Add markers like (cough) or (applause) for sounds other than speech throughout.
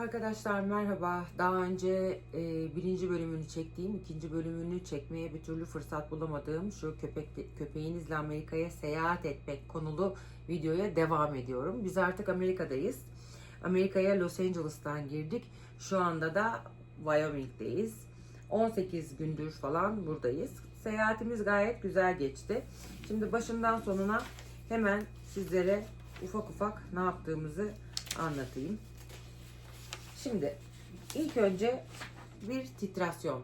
Arkadaşlar merhaba. Daha önce e, birinci bölümünü çektiğim, ikinci bölümünü çekmeye bir türlü fırsat bulamadığım şu köpek köpeğinizle Amerika'ya seyahat etmek konulu videoya devam ediyorum. Biz artık Amerika'dayız. Amerika'ya Los Angeles'tan girdik. Şu anda da Wyoming'deyiz. 18 gündür falan buradayız. Seyahatimiz gayet güzel geçti. Şimdi başından sonuna hemen sizlere ufak ufak ne yaptığımızı anlatayım. Şimdi ilk önce bir titrasyon.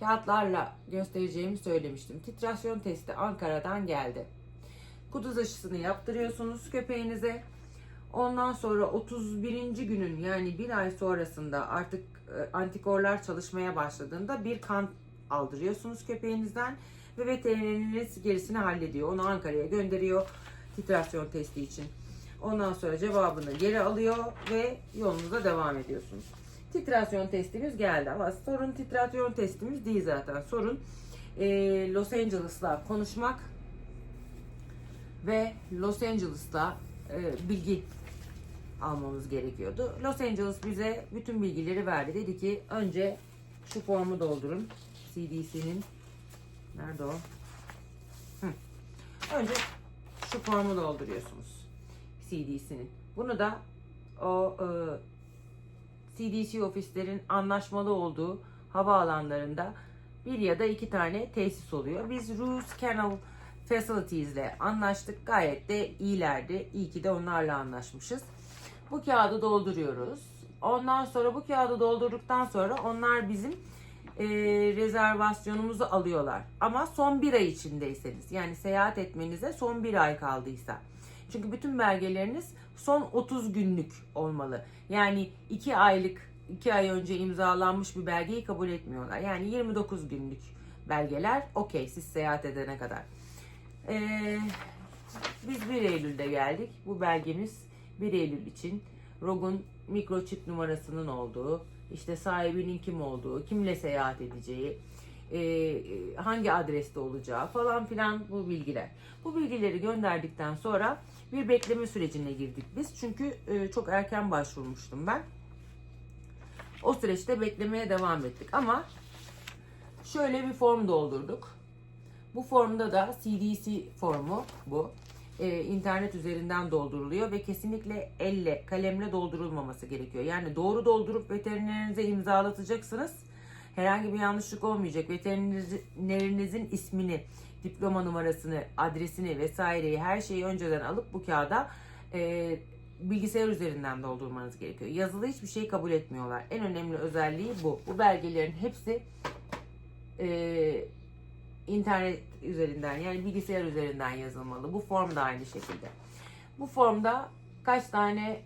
Kağıtlarla göstereceğimi söylemiştim. Titrasyon testi Ankara'dan geldi. Kuduz aşısını yaptırıyorsunuz köpeğinize. Ondan sonra 31. günün yani bir ay sonrasında artık e, antikorlar çalışmaya başladığında bir kan aldırıyorsunuz köpeğinizden ve veterineriniz gerisini hallediyor. Onu Ankara'ya gönderiyor titrasyon testi için. Ondan sonra cevabını geri alıyor ve yolunuza devam ediyorsunuz. Titrasyon testimiz geldi ama sorun titrasyon testimiz değil zaten. Sorun e, Los Angeles'la konuşmak ve Los Angeles'ta e, bilgi almamız gerekiyordu. Los Angeles bize bütün bilgileri verdi. Dedi ki önce şu formu doldurun. CDC'nin nerede o? Hı. Önce şu formu dolduruyorsunuz. CDC'nin. Bunu da o e, CDC ofislerin anlaşmalı olduğu havaalanlarında bir ya da iki tane tesis oluyor. Biz Roos Canal Facilities ile anlaştık. Gayet de iyilerdi. İyi ki de onlarla anlaşmışız. Bu kağıdı dolduruyoruz. Ondan sonra bu kağıdı doldurduktan sonra onlar bizim e, rezervasyonumuzu alıyorlar. Ama son bir ay içindeyseniz yani seyahat etmenize son bir ay kaldıysa. Çünkü bütün belgeleriniz son 30 günlük olmalı. Yani 2 aylık 2 ay önce imzalanmış bir belgeyi kabul etmiyorlar. Yani 29 günlük belgeler okey siz seyahat edene kadar. Ee, biz 1 Eylül'de geldik. Bu belgemiz 1 Eylül için Rog'un mikroçip numarasının olduğu, işte sahibinin kim olduğu, kimle seyahat edeceği, e, hangi adreste olacağı falan filan bu bilgiler. Bu bilgileri gönderdikten sonra bir bekleme sürecine girdik biz. Çünkü e, çok erken başvurmuştum ben. O süreçte beklemeye devam ettik ama şöyle bir form doldurduk. Bu formda da CDC formu bu. Ee, internet üzerinden dolduruluyor ve kesinlikle elle, kalemle doldurulmaması gerekiyor. Yani doğru doldurup veterinerinize imzalatacaksınız. Herhangi bir yanlışlık olmayacak. Veterinerinizin ismini, diploma numarasını, adresini vesaireyi her şeyi önceden alıp bu kağıda e, bilgisayar üzerinden doldurmanız gerekiyor. Yazılı hiçbir şey kabul etmiyorlar. En önemli özelliği bu. Bu belgelerin hepsi e, internet üzerinden yani bilgisayar üzerinden yazılmalı. Bu form da aynı şekilde. Bu formda kaç tane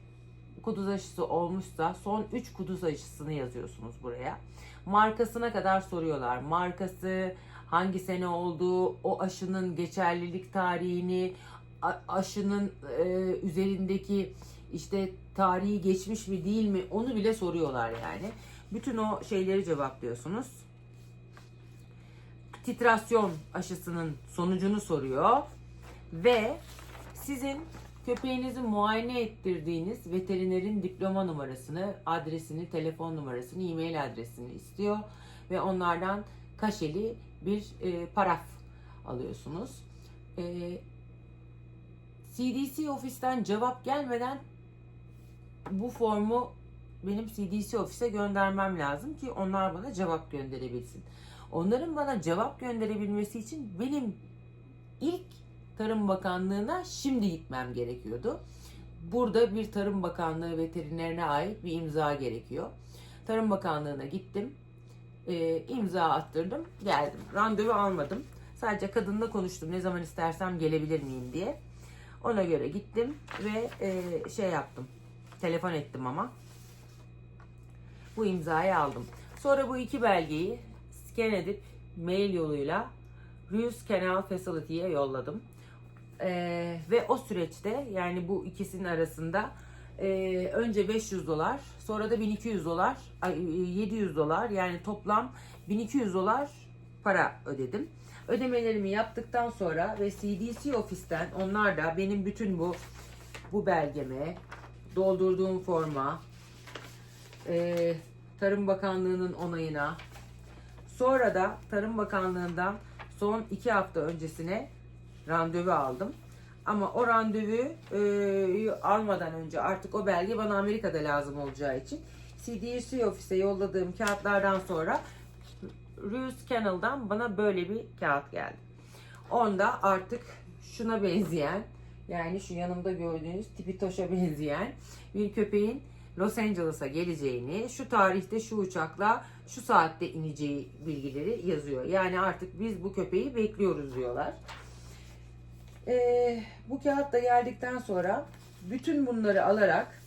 kuduz aşısı olmuşsa son 3 kuduz aşısını yazıyorsunuz buraya. Markasına kadar soruyorlar. Markası, hangi sene olduğu, o aşının geçerlilik tarihini, aşının e, üzerindeki işte tarihi geçmiş mi değil mi onu bile soruyorlar yani. Bütün o şeyleri cevaplıyorsunuz. Titrasyon aşısının sonucunu soruyor ve sizin köpeğinizi muayene ettirdiğiniz veterinerin diploma numarasını, adresini, telefon numarasını, e-mail adresini istiyor ve onlardan kaşeli bir e, paraf alıyorsunuz. E, CDC ofisten cevap gelmeden bu formu benim CDC ofise göndermem lazım ki onlar bana cevap gönderebilsin. Onların bana cevap gönderebilmesi için benim ilk Tarım Bakanlığı'na şimdi gitmem gerekiyordu. Burada bir Tarım Bakanlığı veterinerine ait bir imza gerekiyor. Tarım Bakanlığı'na gittim. E, imza attırdım. Geldim. Randevu almadım. Sadece kadınla konuştum. Ne zaman istersem gelebilir miyim diye. Ona göre gittim ve e, şey yaptım. Telefon ettim ama. Bu imzayı aldım. Sonra bu iki belgeyi scan edip mail yoluyla Reuse Canal Facility'ye yolladım. Ee, ve o süreçte yani bu ikisinin arasında e, önce 500 dolar sonra da 1200 dolar 700 dolar yani toplam 1200 dolar para ödedim. Ödemelerimi yaptıktan sonra ve CDC ofisten onlar da benim bütün bu bu belgeme doldurduğum forma e, Tarım Bakanlığı'nın onayına. Sonra da Tarım Bakanlığı'ndan son iki hafta öncesine randevu aldım. Ama o randevuyu almadan önce artık o belge bana Amerika'da lazım olacağı için CDC ofise yolladığım kağıtlardan sonra Ruse Kennel'dan bana böyle bir kağıt geldi. Onda artık şuna benzeyen yani şu yanımda gördüğünüz Tipitoş'a benzeyen bir köpeğin Los Angeles'a geleceğini, şu tarihte şu uçakla şu saatte ineceği bilgileri yazıyor. Yani artık biz bu köpeği bekliyoruz diyorlar. Ee, bu kağıt da geldikten sonra bütün bunları alarak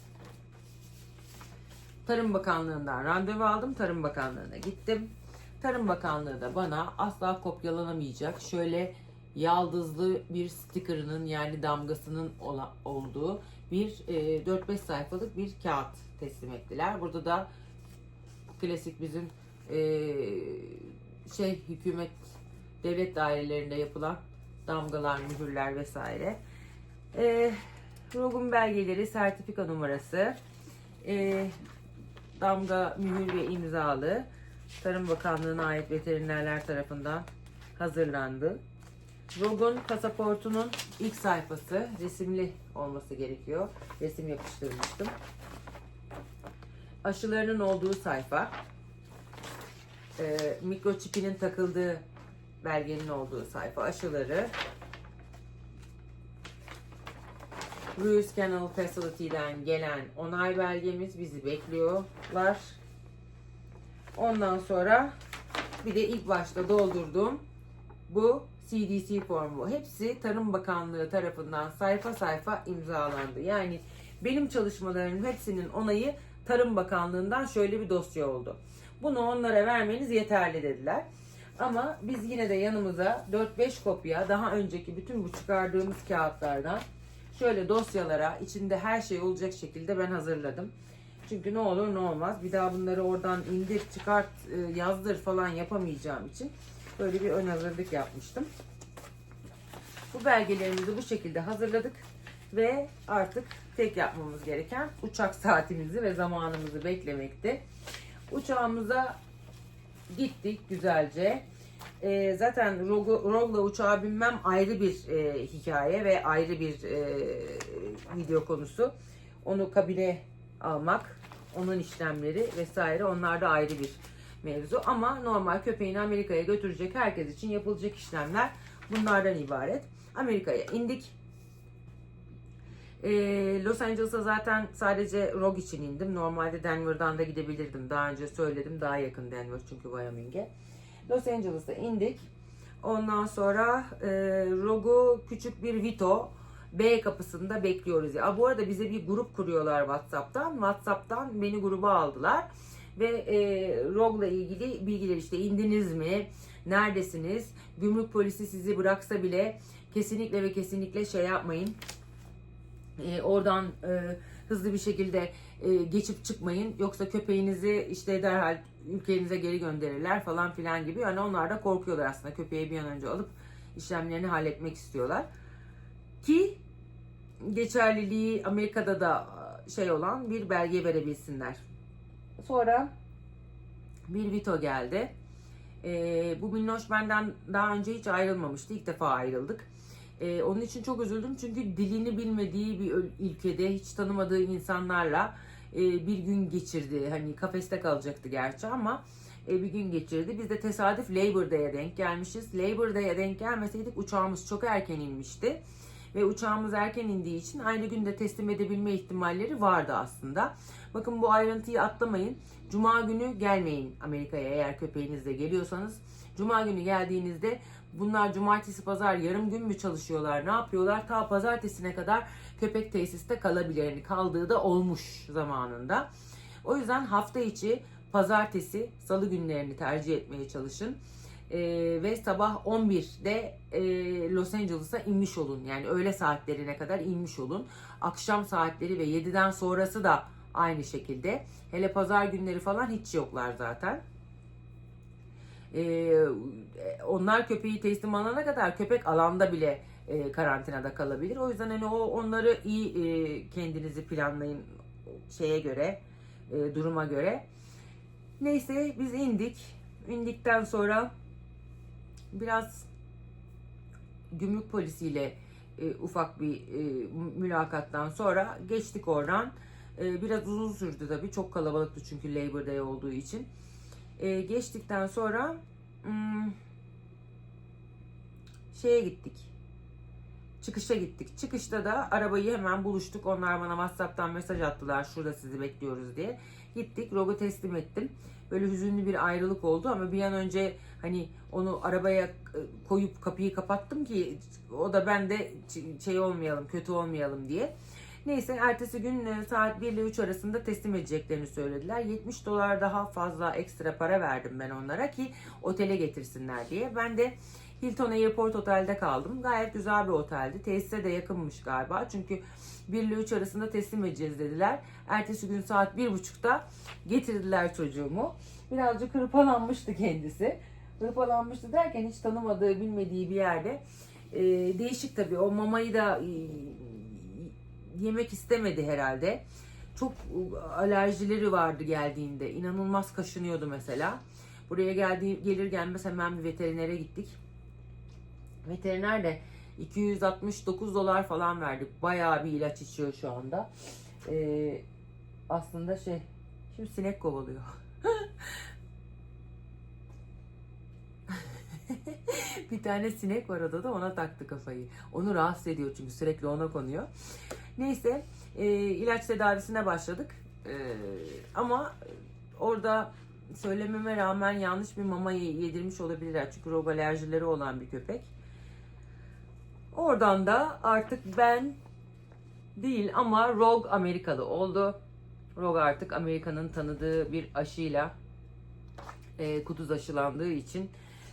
Tarım Bakanlığı'ndan randevu aldım. Tarım Bakanlığı'na gittim. Tarım Bakanlığı da bana asla kopyalanamayacak şöyle yaldızlı bir sticker'ının yani damgasının ola- olduğu bir e, 4-5 sayfalık bir kağıt teslim ettiler. Burada da klasik bizim e, şey hükümet devlet dairelerinde yapılan damgalar, mühürler vesaire. E, Rogun belgeleri, sertifika numarası, e, damga, mühür ve imzalı Tarım Bakanlığı'na ait veterinerler tarafından hazırlandı. Rogun pasaportunun ilk sayfası resimli olması gerekiyor. Resim yapıştırmıştım. Aşılarının olduğu sayfa. E, mikroçipinin takıldığı belgenin olduğu sayfa. Aşıları. Bruce Kennel Facility'den gelen onay belgemiz bizi bekliyorlar. Ondan sonra bir de ilk başta doldurduğum bu CDC formu. Hepsi Tarım Bakanlığı tarafından sayfa sayfa imzalandı. Yani benim çalışmalarımın hepsinin onayı Tarım Bakanlığı'ndan şöyle bir dosya oldu. Bunu onlara vermeniz yeterli dediler. Ama biz yine de yanımıza 4-5 kopya daha önceki bütün bu çıkardığımız kağıtlardan şöyle dosyalara içinde her şey olacak şekilde ben hazırladım. Çünkü ne olur ne olmaz bir daha bunları oradan indir çıkart e, yazdır falan yapamayacağım için böyle bir ön hazırlık yapmıştım. Bu belgelerimizi bu şekilde hazırladık ve artık tek yapmamız gereken uçak saatimizi ve zamanımızı beklemekti. Uçağımıza gittik güzelce. E, zaten Rog'la uçağa binmem ayrı bir e, hikaye ve ayrı bir e, video konusu. Onu kabine almak, onun işlemleri vesaire onlar da ayrı bir mevzu. Ama normal köpeğini Amerika'ya götürecek herkes için yapılacak işlemler bunlardan ibaret. Amerika'ya indik. Ee, Los Angeles'a zaten sadece ROG için indim. Normalde Denver'dan da gidebilirdim. Daha önce söyledim. Daha yakın Denver çünkü Wyoming'e. Los Angeles'a indik. Ondan sonra e, ROG'u küçük bir Vito B kapısında bekliyoruz. Ya bu arada bize bir grup kuruyorlar WhatsApp'tan. WhatsApp'tan beni gruba aldılar ve e, ROG'la ilgili bilgiler işte indiniz mi, neredesiniz, gümrük polisi sizi bıraksa bile kesinlikle ve kesinlikle şey yapmayın. E, oradan e, hızlı bir şekilde e, geçip çıkmayın. Yoksa köpeğinizi işte derhal ülkenize geri gönderirler falan filan gibi. Yani onlar da korkuyorlar aslında köpeği bir an önce alıp işlemlerini halletmek istiyorlar. Ki geçerliliği Amerika'da da şey olan bir belge verebilsinler. Sonra bir Vito geldi. Ee, bu minnoş benden daha önce hiç ayrılmamıştı. İlk defa ayrıldık. Ee, onun için çok üzüldüm çünkü dilini bilmediği bir ülkede hiç tanımadığı insanlarla e, bir gün geçirdi. Hani kafeste kalacaktı gerçi ama e, bir gün geçirdi. Biz de tesadüf Labor Day'e denk gelmişiz. Labor Day'e denk gelmeseydik uçağımız çok erken inmişti. Ve uçağımız erken indiği için aynı günde teslim edebilme ihtimalleri vardı aslında. Bakın bu ayrıntıyı atlamayın. Cuma günü gelmeyin Amerika'ya eğer köpeğinizle geliyorsanız. Cuma günü geldiğinizde bunlar cumartesi pazar yarım gün mü çalışıyorlar ne yapıyorlar ta pazartesine kadar köpek tesiste kalabilir. Yani kaldığı da olmuş zamanında. O yüzden hafta içi pazartesi salı günlerini tercih etmeye çalışın. Ee, ve sabah 11'de e, Los Angeles'a inmiş olun. Yani öğle saatlerine kadar inmiş olun. Akşam saatleri ve 7'den sonrası da aynı şekilde. Hele pazar günleri falan hiç yoklar zaten. Ee, onlar köpeği teslim alana kadar köpek alanda bile e, karantinada kalabilir. O yüzden hani o onları iyi e, kendinizi planlayın şeye göre e, duruma göre. Neyse biz indik. İndikten sonra biraz gümrük polisiyle e, ufak bir e, mülakattan sonra geçtik oradan. E, biraz uzun sürdü tabii. Çok kalabalıktı çünkü Labor Day olduğu için. E, geçtikten sonra hmm, şeye gittik. Çıkışa gittik. Çıkışta da arabayı hemen buluştuk. Onlar bana WhatsApp'tan mesaj attılar. Şurada sizi bekliyoruz diye. Gittik. Rogu teslim ettim. Böyle hüzünlü bir ayrılık oldu ama bir an önce hani onu arabaya e, koyup kapıyı kapattım ki o da ben de şey olmayalım, kötü olmayalım diye. Neyse ertesi gün e, saat 1 ile 3 arasında teslim edeceklerini söylediler. 70 dolar daha fazla ekstra para verdim ben onlara ki otele getirsinler diye. Ben de Hilton Airport Otel'de kaldım. Gayet güzel bir oteldi. Tesise de yakınmış galiba. Çünkü 1 ile 3 arasında teslim edeceğiz dediler. Ertesi gün saat 1.30'da getirdiler çocuğumu. Birazcık hırpalanmıştı kendisi. Hırpalanmıştı derken hiç tanımadığı, bilmediği bir yerde. Ee, değişik tabii. O mamayı da e, yemek istemedi herhalde. Çok alerjileri vardı geldiğinde. İnanılmaz kaşınıyordu mesela. Buraya geldiği gelir gelmez hemen bir veterinere gittik. Veteriner de 269 dolar falan verdik. Bayağı bir ilaç içiyor şu anda. Ee, aslında şey, şimdi sinek kovalıyor. (laughs) bir tane sinek var odada ona taktı kafayı. Onu rahatsız ediyor çünkü sürekli ona konuyor. Neyse e, ilaç tedavisine başladık. E, ama orada söylememe rağmen yanlış bir mama yedirmiş olabilirler. Çünkü rog alerjileri olan bir köpek. Oradan da artık ben değil ama Rogue Amerikalı oldu. Rogue artık Amerika'nın tanıdığı bir aşıyla e, kuduz aşılandığı için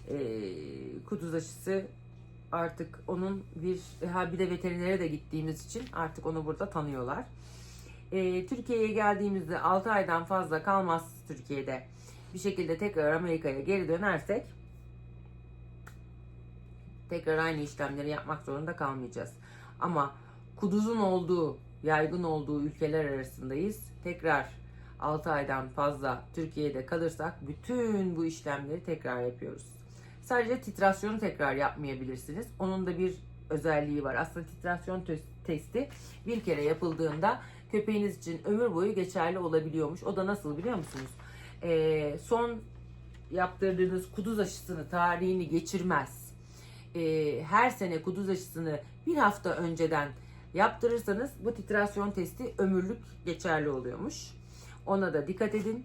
e, kuduz aşısı artık onun bir ha bir de veterinere de gittiğimiz için artık onu burada tanıyorlar. E, Türkiye'ye geldiğimizde 6 aydan fazla kalmaz Türkiye'de bir şekilde tekrar Amerika'ya geri dönersek tekrar aynı işlemleri yapmak zorunda kalmayacağız. Ama kuduzun olduğu, yaygın olduğu ülkeler arasındayız. Tekrar 6 aydan fazla Türkiye'de kalırsak bütün bu işlemleri tekrar yapıyoruz. Sadece titrasyonu tekrar yapmayabilirsiniz. Onun da bir özelliği var. Aslında titrasyon testi bir kere yapıldığında köpeğiniz için ömür boyu geçerli olabiliyormuş. O da nasıl biliyor musunuz? Ee, son yaptırdığınız kuduz aşısını tarihini geçirmez e, her sene kuduz aşısını bir hafta önceden yaptırırsanız bu titrasyon testi ömürlük geçerli oluyormuş. Ona da dikkat edin.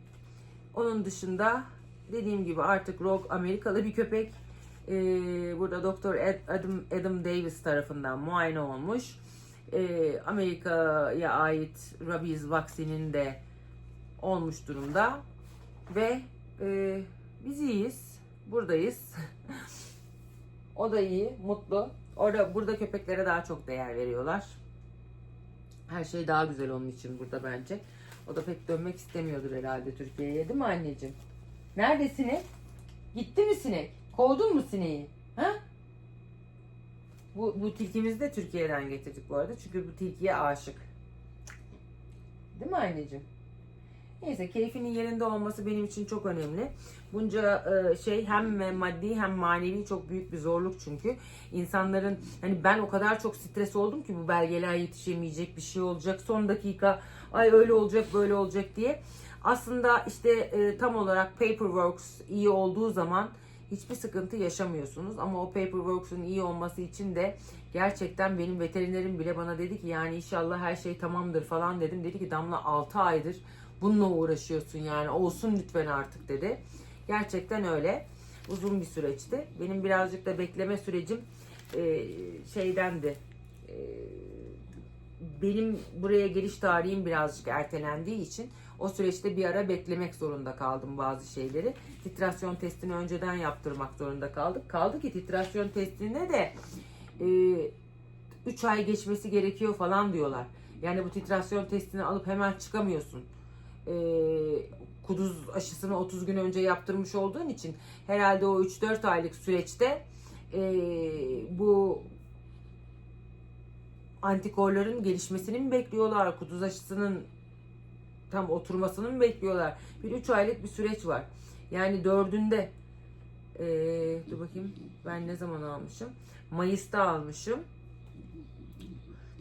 Onun dışında dediğim gibi artık Rogue Amerikalı bir köpek. E, burada Doktor Adam, Adam Davis tarafından muayene olmuş. E, Amerika'ya ait rabies vaksinin de olmuş durumda. Ve e, biz iyiyiz. Buradayız. (laughs) O da iyi, mutlu. Orada burada köpeklere daha çok değer veriyorlar. Her şey daha güzel onun için burada bence. O da pek dönmek istemiyordur herhalde Türkiye'ye değil mi anneciğim? Nerede sinek? Gitti mi sinek? Kovdun mu sineği? Ha? Bu, bu tilkimizi de Türkiye'den getirdik bu arada. Çünkü bu tilkiye aşık. Değil mi anneciğim? Neyse keyfinin yerinde olması benim için çok önemli. Bunca e, şey hem maddi hem manevi çok büyük bir zorluk çünkü. insanların hani ben o kadar çok stres oldum ki bu belgeler yetişemeyecek bir şey olacak. Son dakika ay öyle olacak böyle olacak diye. Aslında işte e, tam olarak paperworks iyi olduğu zaman hiçbir sıkıntı yaşamıyorsunuz. Ama o paperworks'un iyi olması için de gerçekten benim veterinerim bile bana dedi ki yani inşallah her şey tamamdır falan dedim. Dedi ki Damla 6 aydır bununla uğraşıyorsun yani olsun lütfen artık dedi. Gerçekten öyle. Uzun bir süreçti. Benim birazcık da bekleme sürecim e, şeydendi. E, benim buraya geliş tarihim birazcık ertelendiği için o süreçte bir ara beklemek zorunda kaldım bazı şeyleri. Titrasyon testini önceden yaptırmak zorunda kaldık. Kaldı ki titrasyon testine de 3 e, ay geçmesi gerekiyor falan diyorlar. Yani bu titrasyon testini alıp hemen çıkamıyorsun e, kuduz aşısını 30 gün önce yaptırmış olduğun için herhalde o 3-4 aylık süreçte e, bu antikorların gelişmesini mi bekliyorlar? Kuduz aşısının tam oturmasını mı bekliyorlar? Bir 3 aylık bir süreç var. Yani dördünde ee, dur bakayım ben ne zaman almışım? Mayıs'ta almışım.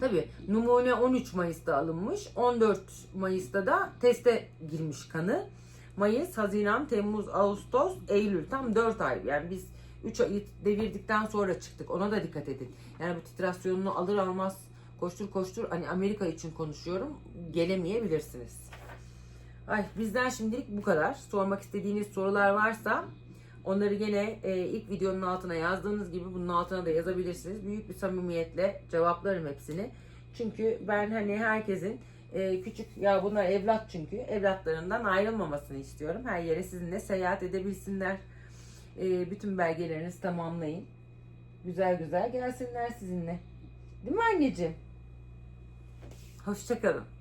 Tabi numune 13 Mayıs'ta alınmış. 14 Mayıs'ta da teste girmiş kanı. Mayıs, Haziran, Temmuz, Ağustos, Eylül tam 4 ay. Yani biz 3 ayı devirdikten sonra çıktık. Ona da dikkat edin. Yani bu titrasyonunu alır almaz koştur koştur hani Amerika için konuşuyorum. Gelemeyebilirsiniz. Ay bizden şimdilik bu kadar. Sormak istediğiniz sorular varsa onları gene e, ilk videonun altına yazdığınız gibi bunun altına da yazabilirsiniz. Büyük bir samimiyetle cevaplarım hepsini. Çünkü ben hani herkesin e, küçük ya bunlar evlat çünkü evlatlarından ayrılmamasını istiyorum. Her yere sizinle seyahat edebilsinler. E, bütün belgelerinizi tamamlayın. Güzel güzel gelsinler sizinle. Değil mi anneciğim? Hoşçakalın.